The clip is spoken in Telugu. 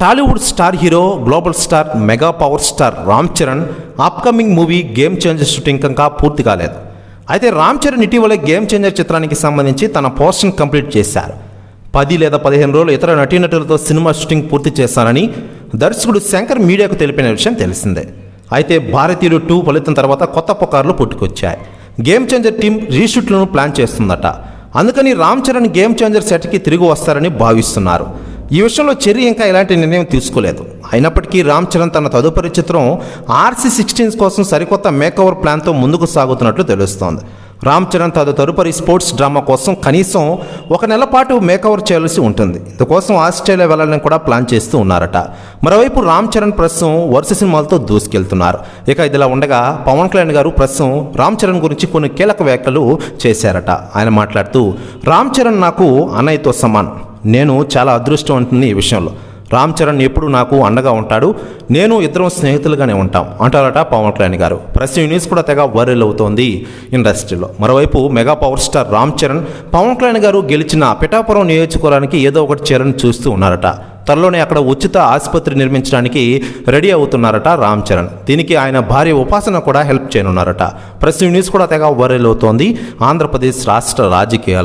Tollywood star hero global star mega power star Ram Charan upcoming movie game changer shooting ఇంకా పూర్తి కాలేదు. అయితే రామ్ చరణ్ ఇటీవలే గేమ్ చేంజర్ చిత్రానికి సంబంధించి తన పోర్షన్ కంప్లీట్ చేశారు. పది లేదా పదిహేను రోజులు ఇతర నటీనటులతో సినిమా షూటింగ్ పూర్తి చేస్తానని దర్శకుడు శంకర్ మీడియాకు తెలిపిన విషయం తెలిసిందే. అయితే భారతీయులు టూ ఫలితం తర్వాత కొత్త పుకార్లు పుట్టుకొచ్చాయి. గేమ్ చేంజర్ టీం రీషూట్లను ప్లాన్ చేస్తుందట. అందుకని రామ్ చరణ్ గేమ్ చేంజర్ సెట్కి తిరిగి వస్తారని భావిస్తున్నారు. ఈ విషయంలో చెర్రీ ఇంకా ఎలాంటి నిర్ణయం తీసుకోలేదు. అయినప్పటికీ రామ్ చరణ్ తన తదుపరి చిత్రం ఆర్సీ సిక్స్టీన్స్ కోసం సరికొత్త మేకఓవర్ ప్లాన్తో ముందుకు సాగుతున్నట్లు తెలుస్తోంది. రామ్ చరణ్ తదు తదుపరి స్పోర్ట్స్ డ్రామా కోసం కనీసం ఒక నెల పాటు మేకవర్ చేయాల్సి ఉంటుంది. ఇందుకోసం ఆస్ట్రేలియా వెళ్ళాలని కూడా ప్లాన్ చేస్తూ ఉన్నారట. మరోవైపు రామ్ చరణ్ ప్రస్తుతం వరుస సినిమాలతో దూసుకెళ్తున్నారు. ఇక ఇదిలా ఉండగా పవన్ కళ్యాణ్ గారు ప్రస్తుతం రామ్ చరణ్ గురించి కొన్ని కీలక వ్యాఖ్యలు చేశారట. ఆయన మాట్లాడుతూ రామ్ చరణ్ నాకు అన్నయ్యతో సమానం. నేను చాలా అదృష్టవంతుని ఈ విషయంలో. రామ్ చరణ్ ఎప్పుడు నాకు అండగా ఉంటాడు. నేను ఇద్దరం స్నేహితులుగానే ఉంటాం అంటారట పవన్ కళ్యాణ్ గారు. ప్రస్తుతం యూనిస్ కూడా తెగ వైరల్ అవుతోంది ఇండస్ట్రీలో. మరోవైపు mega power star Ram Charan Pawan Kalyan garu గెలిచిన పిఠాపురం నియోజకవర్గానికి ఏదో ఒకటి చరణ్ చూస్తూ ఉన్నారట. త్వరలోనే అక్కడ ఉచిత ఆసుపత్రి నిర్మించడానికి రెడీ అవుతున్నారట రామ్ చరణ్. దీనికి ఆయన భార్య ఉపాసన కూడా హెల్ప్ చేయనున్నారట. ప్రస్తుతం యూనిస్ న్యూస్ కూడా తెగ వైరల్ అవుతోంది. ఆంధ్రప్రదేశ్ రాష్ట్ర రాజకీయాలు